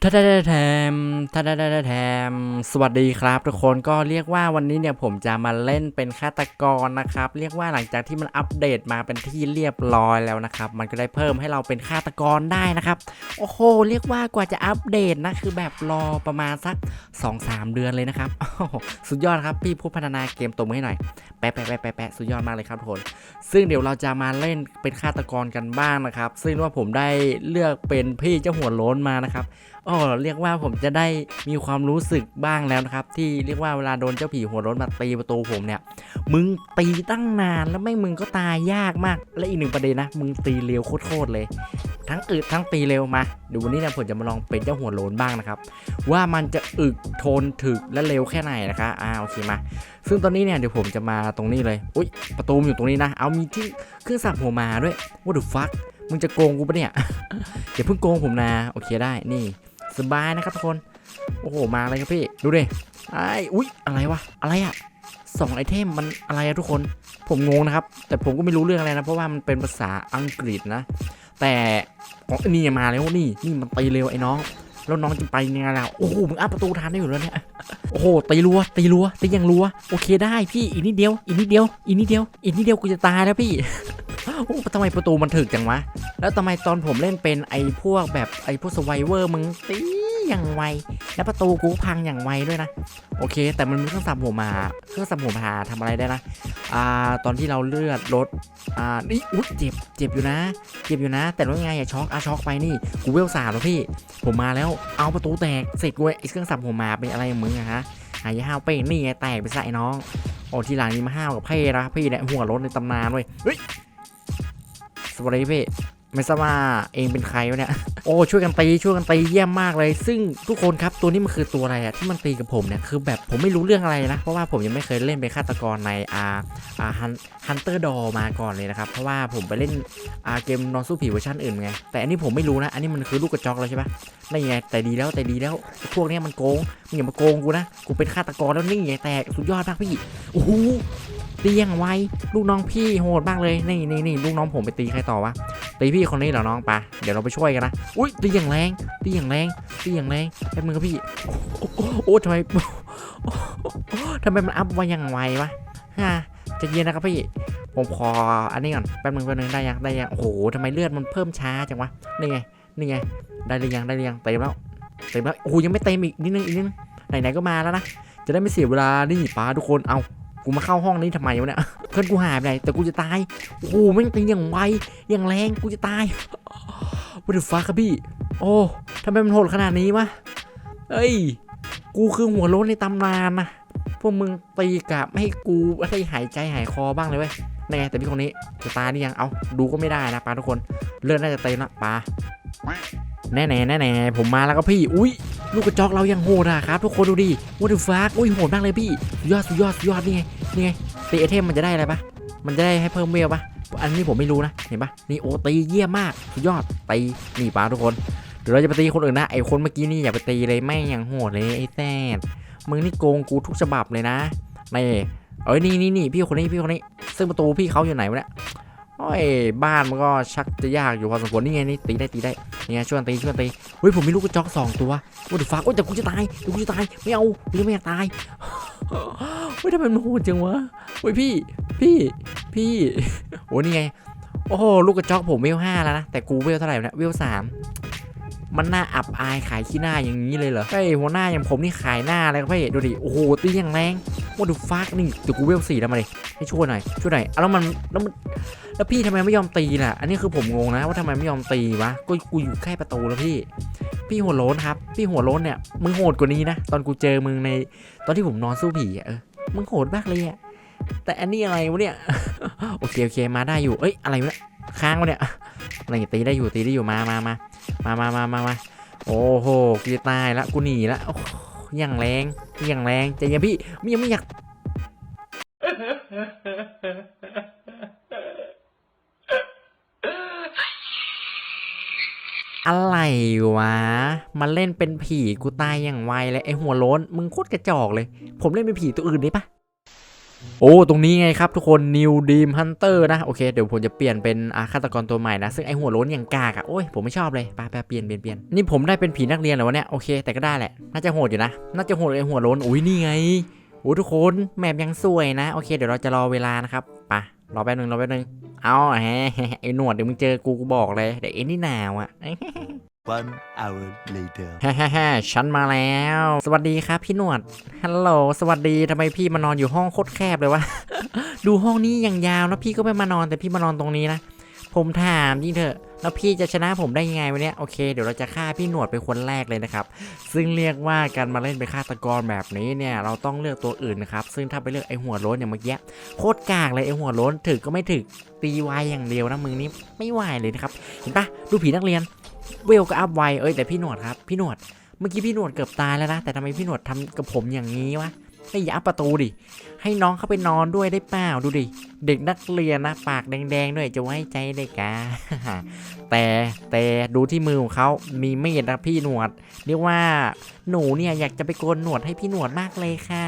他他他他 มทาดาดาแทมสวัสดีครับทุกคนก็เรียกว่าวันนี้เนี่ยผมจะมาเล่นเป็นฆาตกรนะครับ เรียกว่าหลังจากที่มันอัปเดตมาเป็นที่เรียบร้อยแล้วนะครับ มันก็ได้เพิ่มให้เราเป็นฆาตกรได้นะครับ โอ้โห เรียกว่ากว่าจะอัปเดตนะคือแบบรอประมาณสัก 2-3 เดือนเลยนะครับสุดยอดครับพี่ผู้พัฒนาเกมตัวมือให้หน่อยแปะแปะแปะแปะแปะสุดยอดมากเลยครับทุกคน ซึ่งเดี๋ยวเราจะมาเล่นเป็นฆาตกรกันบ้างนะครับ ซึ่งว่าผมได้เลือกเป็นพี่เจ้าหัวโล้นมานะครับอ๋อเรียกว่าผมจะได้มีความรู้สึกบ้างแล้วนะครับ ที่เรียกว่าเวลาโดนเจ้าผีหัวร้นมาตีประตูผมเนี่ย มึงตีตั้งนานแล้วไม่มึงก็ตายยากมาก และอีกหนึ่งประเด็นนะ มึงตีเร็วโคตรเลย ทั้งอึดทั้งตีเร็วมาดูวันนี้เนี่ยผมจะมาลองเป็นเจ้าหัวโลนบ้างนะครับ ว่ามันจะอึกทนถึกและเร็วแค่ไหนนะคะอ่าโอเคมา ซึ่งตอนนี้เนี่ยเดี๋ยวผมจะมาตรงนี้เลยอุ้ยประตูอยู่ตรงนี้นะ เอามีที่เครื่องสับหัวมาด้วย what the fuck มึงจะโกงกูปะเนี่ยอย่าเพิ่งโกงผมนะ โอเคได้ นี่ สบายนะครับทุกคน โอ้โห มาเลยครับพี่ ดูดิ ไอ้อุ๊ย อะไรวะ อะไรอะสองไอเทมมันอะไรอะทุกคน ผมงงนะครับ แต่ผมก็ไม่รู้เรื่องอะไรนะ เพราะว่ามันเป็นภาษาอังกฤษนะ แต่ของนี่มาแล้วนี่ นี่มันตีเร็วไอ้น้อง แล้วน้องจะไปยังไงล่ะ โอ้โห มึงอัพประตูทันได้อยู่แล้วเนี่ย โอ้โห ตีรัว ตีรัว ตียังรัว โอเคได้พี่ อีกนิดเดียว อีกนิดเดียว อีกนิดเดียว อีกนิดเดียวกูจะตายแล้วพี่โอ้ทำไมประตูมันถึกจังวะ แล้วทำไมตอนผมเล่นเป็นไอ้พวกแบบไอ้พวกสไวเวอร์มึงตี อย่างไว แล้วประตูกูพังอย่างไวด้วยนะ โอเค แต่มันมีเครื่องสับหัวมาเครื่องสับหัวมาทำอะไรได้นะอ่าตอนที่เราเลือดลดอ่านี่อุ๊ยเจ็บเจ็บอยู่นะ เจ็บอยู่นะ แต่ว่าไงอย่าช็อกอะช็อกไปนี่กูเวลสามแล้วพี่ ผมมาแล้วเอาประตูแตกเสร็จกูไอ้เครื่องสับหัวมาเป็นอะไรมึงอะฮะหายาห้าวเป้งนี่ไงแตกไปซะไอ้น้องโอ้ทีหลังนี้มาห้าวกับเพ่นะพี่เนี่ยหัวรถในตำนานเว้ยเฮ้ยสวัสดีพี่ ไม่ทราบว่าเองเป็นใครวะเนี่ย โอ้ช่วยกันตีช่วยกันตีเยี่ยมมากเลย ซึ่งทุกคนครับตัวนี้มันคือตัวอะไรอะที่มันตีกับผมเนี่ยคือแบบผมไม่รู้เรื่องอะไรนะ เพราะว่าผมยังไม่เคยเล่นเป็นฆาตกรในอาอ่าฮันฮันเตอร์ดอมาก่อนเลยนะครับเพราะว่าผมไปเล่นอ่าเกมนอนสู้ผีเวอร์ชันอื่นไงแต่อันนี้ผมไม่รู้นะ อันนี้มันคือลูกกระจอกแล้วใช่ปะนี่ไงแต่ดีแล้วแต่ดีแล้วพวกนี้มันโกงมึงอย่ามาโกงกูนะกูเป็นฆาตกรแล้วนี่ไงแตกสุดยอดมากพี่โอ้โหตีอย่างไวลูกน้องพี่โหดมากเลยนี่นี่นี่ลูกน้องผมไปตีใครต่อวะ ตีพี่คนนี้เหรอน้องปะเดี๋ยวเราไปช่วยกันนะอุ้ยตีอย่างแรงตีอย่างแรงตีอย่างแรงแป๊บนึงครับพี่โอ้ทำไมทำไมมันอัพไวอย่างไววะฮะจะเย็นนะครับพี่ผมขออันนี้ก่อนแป๊บนึงแป๊บนึงได้ยังได้ยังโอ้โหทำไมเลือดมันเพิ่มช้าจังวะนี่ไงนี่ไงได้หรือยังได้หรือยังเต็มแล้วเต็มแล้วโอ้โหยังไม่เต็มอีกนิดนึงอีกนิดนึงไหนๆก็มาแล้วนะจะได้ไม่เสียเวลานี่ป้าทุกคนเอากูมาเข้าห้องนี้ทำไมวะเนี่ย พื่อนกูหายไปไหนแต่กูจะตาย โอ้โหแม่งตีอย่างไวอย่างแรงกูจะตาย What the fuck ครับพี่ โอ้ทำไมมันโหดขนาดนี้วะเอ้ย กูคือหัวโล้นในตำนานนะพวกมึงตีกับไม่ให้กูได้หายใจหายคอบ้างเลยเว้ยนี่ไงแต่พี่คนนี้จะตายนี่ยังเอาดูก็ไม่ได้นะปลาทุกคนเลือดน่าจะเต็มละปลาแน่แน่แน่แน่ผมมาแล้วครับพี่ อุ้ยลูกกระจอกเรายังโหดอะครับ ทุกคนดูดิ What the fuck อุ้ยโหดมากเลยพี่ ยอดสุดยอดสุดยอดนี่ไงนี่ไง ตีไอเทมมันจะได้อะไรปะมันจะได้ให้เพิ่มเวลปะอันนี้ผมไม่รู้นะ เห็นปะนี่โอตีเยี่ยมมากสุดยอดตีนี่ป้าทุกคน เดี๋ยวเราจะไปตีคนอื่นนะ ไอคนเมื่อกี้นี่อย่าไปตีเลยแม่อย่างโหดเลยไอ้แซดมึงนี่โกงกูทุกฉบับเลยนะนี่เอ้ยนี่นี่นี่พี่คนนี้พี่คนนี้ ซึ่งประตูพี่เขาอยู่ไหนวะเนี่ยโอ้ยบ้านมันก็ชักจะยากอยู่พอสมควรนี่ไงนี่ตีได้ตีได้นี่ไงช่วยกันตีช่วยกันตีเฮ้ยผมมีลูกกระจอกสองตัวโอ้ยเดี๋ยวฟ้าโอ้ยแต่กูจะตายเดี๋ยวกูจะตายไม่เอากูยังไม่อยากตาย เฮ้ยทำไมมันโหดจังวะเฮ้ยพี่ พี่ พี่โอ้นี่ไง โอ้โหลูกกระจอกผมเวลห้าแล้วนะ แต่กูเวลเท่าไหร่วะเนี่ยเวลสามมันน่าอับอายขายขี้หน้าอย่างนี้เลยเหรอเฮ้ยหัวหน้าอย่างผมนี่ขายหน้าอะไรครับพี่ดูดิ โอ้โหตีอย่างแรงว่าดูฟักนี่เดี๋ยวกูเวลสี่แล้วมาเลยให้ช่วยหน่อย ช่วยหน่อยอะแล้วมันแล้วมันแล้วพี่ทำไมไม่ยอมตีล่ะ อันนี้คือผมงงนะว่าทำไมไม่ยอมตีวะ ก็กูอยู่ใกล้ประตูแล้วพี่ พี่หัวโล้นครับ พี่หัวโล้นเนี่ย มึงโหดกว่านี้นะ ตอนกูเจอมึงใน ตอนที่ผมนอนสู้ผีอะเออ มึงโหดมากเลยอะแต่อันนี้อะไรวะเนี่ย โอเคโอเคมาได้อยู่ เอ้ยอะไรวะเนี่ยค้างวะเนี่ยอะไรตีได้อยู่ตีได้อยู่มามามามามามามามาโอ้โหกูจะตายละกูหนีละอย่างแรงอย่างแรงใจเย็นพี่ไม่ยังไม่อยาก อะไรวะมาเล่นเป็นผีกูตายอย่างไวเลยไอหัวโล้นมึงโคตรกระจอกเลย ผมเล่นเป็นผีตัวอื่นได้ปะโอ้ ตรงนี้ไงครับทุกคน New Dream Hunter นะ โอเค เดี๋ยวผมจะเปลี่ยนเป็นอาฆาตกรตัวใหม่นะ ซึ่งไอหัวโล้นอย่างกากอะโอ้ย ผมไม่ชอบเลยไปไปเปลี่ยนเปลี่ยนเปลี่ยนนี่ผมได้เป็นผีนักเรียนเหรอวะเนี่ย โอเค แต่ก็ได้แหละ น่าจะโหดอยู่นะ น่าจะโหดไอหัวโล้นอุ้ยนี่ไงโอ้ทุกคน แมปยังสวยนะ โอเค เดี๋ยวเราจะรอเวลานะครับไปะรอแป๊บนึงรอแป๊บนึง เอาแฮไอหนวดเดี๋ยวมึงเจอกูกูบอกเลยเดี๋ยวเอ็นนี่หนาวอะ One hour later. ฮ่าฮ่าฮ่าฉันมาแล้ว สวัสดีครับพี่หนวด ฮัลโหล สวัสดี ทำไมพี่มานอนอยู่ห้องโคตรแคบเลยวะ ดูห้องนี้อย่างยาวแล้วพี่ก็ไม่มานอนแต่พี่มานอนตรงนี้นะ ผมถามจริงเถอะ แล้วพี่จะชนะผมได้ยังไงวะเนี่ยโอเคเดี๋ยวเราจะฆ่าพี่หนวดเป็นคนแรกเลยนะครับ ซึ่งเรียกว่าการมาเล่นเป็นฆาตกรแบบนี้เนี่ย เราต้องเลือกตัวอื่นนะครับ ซึ่งถ้าไปเลือกไอหัวโล้นอย่างเมื่อกี้โคตรกากเลยไอหัวโล้นถึกก็ไม่ถึกตีไวอย่างเดียวนะมึงนี่ไม่ไหวเลยนะครับเห็นปะดูผีนักเรียนเวลก็อัพไวเอ้ยแต่พี่หนวดครับพี่หนวดเมื่อกี้พี่หนวดเกือบตายแล้วนะแต่ทำไมพี่หนวดทำกับผมอย่างนี้วะให้อย่าอัพประตูดิให้น้องเข้าไปนอนด้วยได้เปล่าดูดิ เด็กนักเรียนนะปากแดงๆด้วยจะไว้ใจได้กาแต่แต่ดูที่มือของเขามีมีดนะพี่หนวด เรียกว่าหนูเนี่ยอยากจะไปโกนหนวดให้พี่หนวดมากเลยค่ะ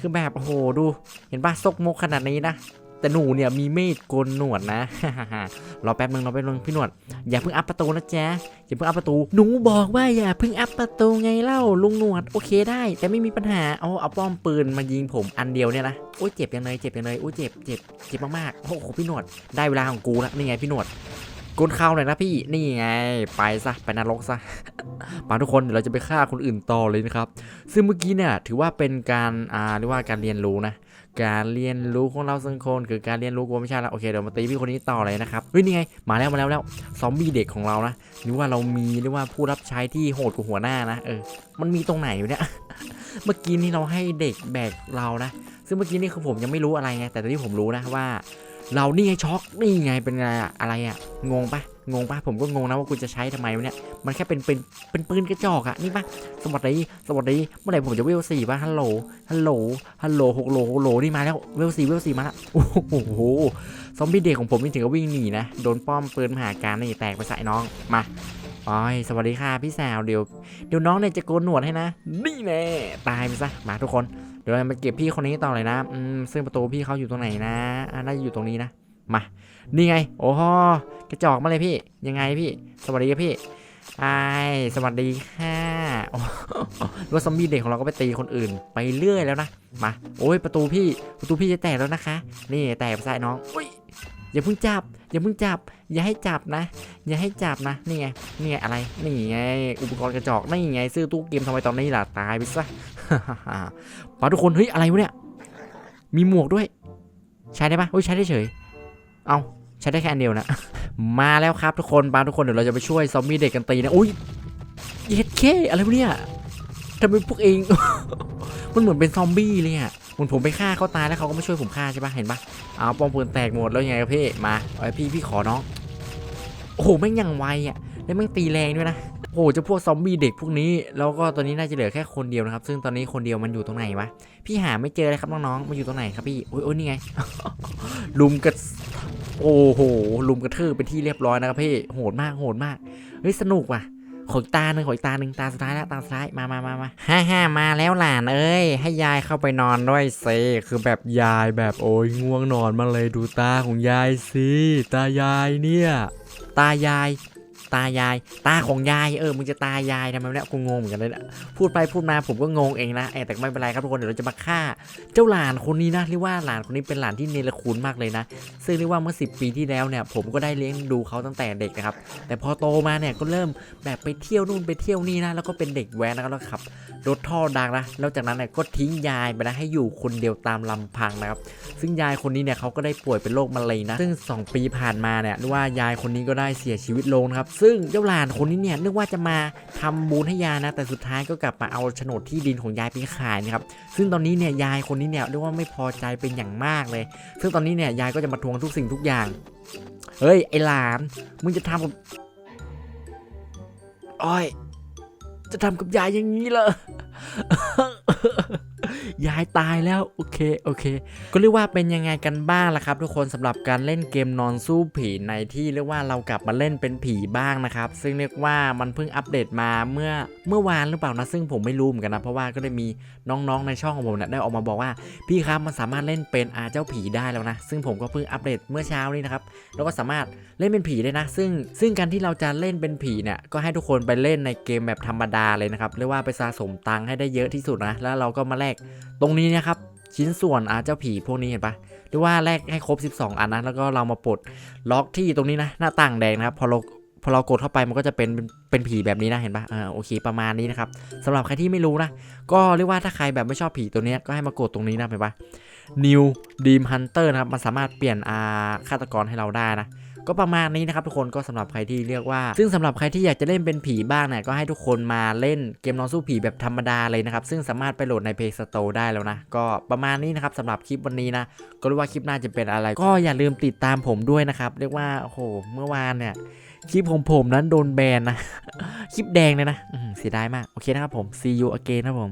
คือแบบโอ้โหดู เห็นป่ะซกมกขนาดนี้นะ แต่หนูเนี่ยมีมีดโกนหนวดนะ รอแป๊บนึงรอแป๊บนึงพี่หนวด อย่าเพิ่งอัพประตูนะจ๊ะอย่าเพิ่งอัพประตู หนูบอกว่าอย่าเพิ่งอัพประตูไงเล่าลุงหนวดโอเคได้ แต่ไม่มีปัญหาเอาเอาป้อมปืนมายิงผมอันเดียวเนี่ยนะโอ้ยเจ็บยังเลยเจ็บยังเลยโอ้ยเจ็บเจ็บเจ็บมากๆโอ้โหพี่หนวดได้เวลาของกูแล้วนี่ไงพี่หนวดกนเข้าเลยนะพี่นี่ไงไปซะไปนรกซะมาทุกคนเดี๋ยวเราจะไปฆ่าคนอื่นต่อเลยนะครับ ซึ่งเมื่อกี้เนี่ยถือว่าเป็นการอ่าเรียกว่าการเรียนรู้นะ การเรียนรู้ของเราสังคนคือการเรียนรู้กูไม่ใช่ละโอเคเดี๋ยวมาตีพี่คนนี้ต่อเลยนะครับเฮ้ยนี่ไงมาแล้วมาแล้วแล้วซอมบี้เด็กของเรานะหรือว่าเรามีหรือว่าผู้รับใช้ที่โหดกว่าหัวหน้านะเออมันมีตรงไหนอยู่เนี่ยเมื่อกี้นี่เราให้เด็กแบกเรานะ ซึ่งเมื่อกี้นี่คือผมยังไม่รู้อะไรไงแต่ตอนนี้ผมรู้นะว่า เรานี่ไงช็อกนี่ไงเป็นไงอะอะไรอะงงปะ งงปะผมก็งงนะว่ากูจะใช้ทำไมวะเนี่ยมันแค่เป็นเป็นเป็นปืนกระจอกอะนี่ปะสวัสดีสวัสดีเมื่อไหร่ผมจะเวลสี่ปะฮัลโหลฮัลโหลฮัลโหลหกโหลหกโหลนี่มาแล้วเวลสี่เวลสี่มาแล้วโอ้โหซอมบี้เด็กของผมนี่ถึงกับวิ่งหนีนะโดนป้อมปืนมหาการนี่แตกไปใส่น้องมาโอ้ยสวัสดีค่ะพี่สาวเดี๋ยวเดี๋ยวน้องเนี่ยจะโกนหนวดให้นะนี่แน่ตายไปซะมาทุกคน เดี๋ยวเรามาเก็บพี่คนนี้ต่อเลยนะอืมซึ่งประตูพี่เขาอยู่ตรงไหนนะน่าจะอยู่ตรงนี้นะมานี่ไง โอ้โห กระจอกมาเลยพี่ ยังไงพี่ สวัสดีครับพี่ไอสวัสดีค่ะรถซอมบี้เด็กของเราก็ไปตีคนอื่น ไปเรื่อยแล้วนะ มา โอ้ยประตูพี่ ประตูพี่จะแตกแล้วนะคะ นี่แตกไปใส่น้องอุ้ยอย่าเพิ่งจับ อย่าเพิ่งจับ อย่าให้จับนะ อย่าให้จับนะ นี่ไง นี่ไงอะไร นี่ไง อุปกรณ์กระจอก นี่ไง ซื้อตู้เกมทำไมตอนนี้ล่ะ ตายไปซะมาทุกคน เฮ้ย อะไรวะเนี่ย มีหมวกด้วย ใช้ได้ปะอุ้ยใช้ได้เฉย เอาใช้ได้แค่อันเดียวนะ มาแล้วครับทุกคนมาทุกคนเดี๋ยวเราจะไปช่วยซอมบี้เด็กกันตีนะอุ้ยเย็ดเคอะไรวะเนี่ยทำไมพวกเอง มันเหมือนเป็นซอมบี้เลยอะเหมือนผมไปฆ่าเขาตายแล้วเขาก็ไม่ช่วยผมฆ่าใช่ปะเห็นปะเอาปอมปืนแตกหมดแล้วยังไงพี่มาไอพี่พี่ขอน้องโอ้โหแม่งยังไวอะแล้วแม่งตีแรงด้วยนะโอ้โหจะพวกซอมบี้เด็กพวกนี้แล้วก็ตอนนี้น่าจะเหลือแค่คนเดียวนะครับ ซึ่งตอนนี้คนเดียวมันอยู่ตรงไหนวะพี่หาไม่เจอเลยครับน้องๆมันอยู่ตรงไหนครับพี่โอ้โอ้ยนี่ไงลุมกระ โอ้โหลุมกระทืบเป็นที่เรียบร้อยนะครับพี่โหดมากโหดมากเฮ้ยสนุกว่ะขอยตาหนึ่งขอยตาหนึ่งตาสุดท้ายแล้วตาสุดท้ายมามามามาฮ่าฮ่ามาแล้วหลานเอ้ย ให้ยายเข้าไปนอนด้วยสิคือแบบยายแบบโอ้ยง่วงนอนมาเลยดูตาของยายสิตายายเนี่ย ตายาย ตายาย ตาของยายเออมึงจะตายายทำไมเนี่ยกูงงเหมือนกันเลยนะพูดไปพูดมาผมก็งงเองนะเออแต่ไม่เป็นไรครับทุกคนเดี๋ยวเราจะมาฆ่า เจ้าหลานคนนี้นะเรียกว่าหลานคนนี้เป็นหลานที่เนรคุณมากเลยนะ ซึ่งเรียกว่าเมื่อ 10 ปีที่แล้วเนี่ย ผมก็ได้เลี้ยงดูเขาตั้งแต่เด็กนะครับ แต่พอโตมาเนี่ยก็เริ่มแบบไปเที่ยวนู่นไปเที่ยวนี่นะแล้วก็เป็นเด็กแว้นนะครับแล้วขับรถท่อดังนะแล้วจากนั้นเนี่ยก็ทิ้งยายไปนะให้อยู่คนเดียวตามลำพังนะครับ ซึ่งยายคนนี้เนี่ยเขาก็ได้ป่วยเป็นโรคมะเร็งนะซึ่ง 2 ปีผ่านมาเนี่ยรียกว่ายายคนนี้ก็ได้เสียชีวิตลงนะครับซึ่งเจ้าหลานคนนี้เนี่ยนึกว่าจะมาทำบุญให้ยายนะแต่สุดท้ายก็กลับมาเอาโฉนดที่ดินของยายไปขายนะครับซึ่งตอนนี้เนี่ยยายคนนี้เนี่ยเรียกว่าไม่พอใจเป็นอย่างมากเลย ซึ่งตอนนี้เนี่ยยายก็จะมาทวงทุกสิ่งทุกอย่างเฮ้ยไอหลานมึงจะทำกับอ้อย จะทำกับยายอย่างนี้เหรอ ยายตายแล้วโอเคโอเค ก็เรียกว่าเป็นยังไงกันบ้างล่ะครับ ทุกคนสำหรับการเล่นเกมนอนสู้ผีในที่เรียกว่าเรากลับมาเล่นเป็นผีบ้างนะครับ ซึ่งเรียกว่ามันเพิ่งอัปเดตมาเมื่อเมื่อวานหรือเปล่านะซึ่งผมไม่รู้เหมือนกันนะเพราะว่าก็ได้มีน้องๆในช่องของผมเนี่ยได้ออกมาบอกว่า พี่ครับมันสามารถเล่นเป็นอาเจ้าผีได้แล้วนะ ซึ่งผมก็เพิ่งอัปเดตเมื่อเช้านี้นะครับแล้วก็สามารถเล่นเป็นผีได้นะ ซึ่งซึ่งการที่เราจะเล่นเป็นผีเนี่ยก็ให้ทุกคนไปเล่นในเกมแบบธรรมดาเลยนะครับเรียกว่าไปสะสมตังค์ให้ได้เยอะที่สุดนะแล้วเราก็มาแลกตรงนี้นะครับชิ้นส่วนอาเจ้าผีพวกนี้เห็นปะหรือว่าแลกให้ครบ 12 อันนะแล้วก็เรามาปลดล็อกที่ตรงนี้นะหน้าต่างแดงนะครับพอเราพอเรากดเข้าไปมันก็จะเป็นเป็นผีแบบนี้นะเห็นปะเออโอเคประมาณนี้นะครับสำหรับใครที่ไม่รู้นะก็เรียกว่าถ้าใครแบบไม่ชอบผีตัวนี้ก็ให้มากดตรงนี้นะเห็นปะ New Dream Hunter นะครับมันสามารถเปลี่ยนอาฆาตกรให้เราได้นะ ก็ประมาณนี้นะครับทุกคนก็สำหรับใครที่เรียกว่า ซึ่งสำหรับใครที่อยากจะเล่นเป็นผีบ้างเนี่ยก็ให้ทุกคนมาเล่นเกมนอนสู้ผีแบบธรรมดาเลยนะครับซึ่งสามารถไปโหลดใน Play Store ได้แล้วนะก็ประมาณนี้นะครับสำหรับคลิปวันนี้นะก็รู้ว่าคลิปหน้าจะเป็นอะไร ก็อย่าลืมติดตามผมด้วยนะครับเรียกว่าโอ้โหเมื่อวานเนี่ยคลิปของผมนั้นโดนแบนนะ คลิปแดงเลยนะเสียดายมาก โอเคนะครับผม see you again นะครับผม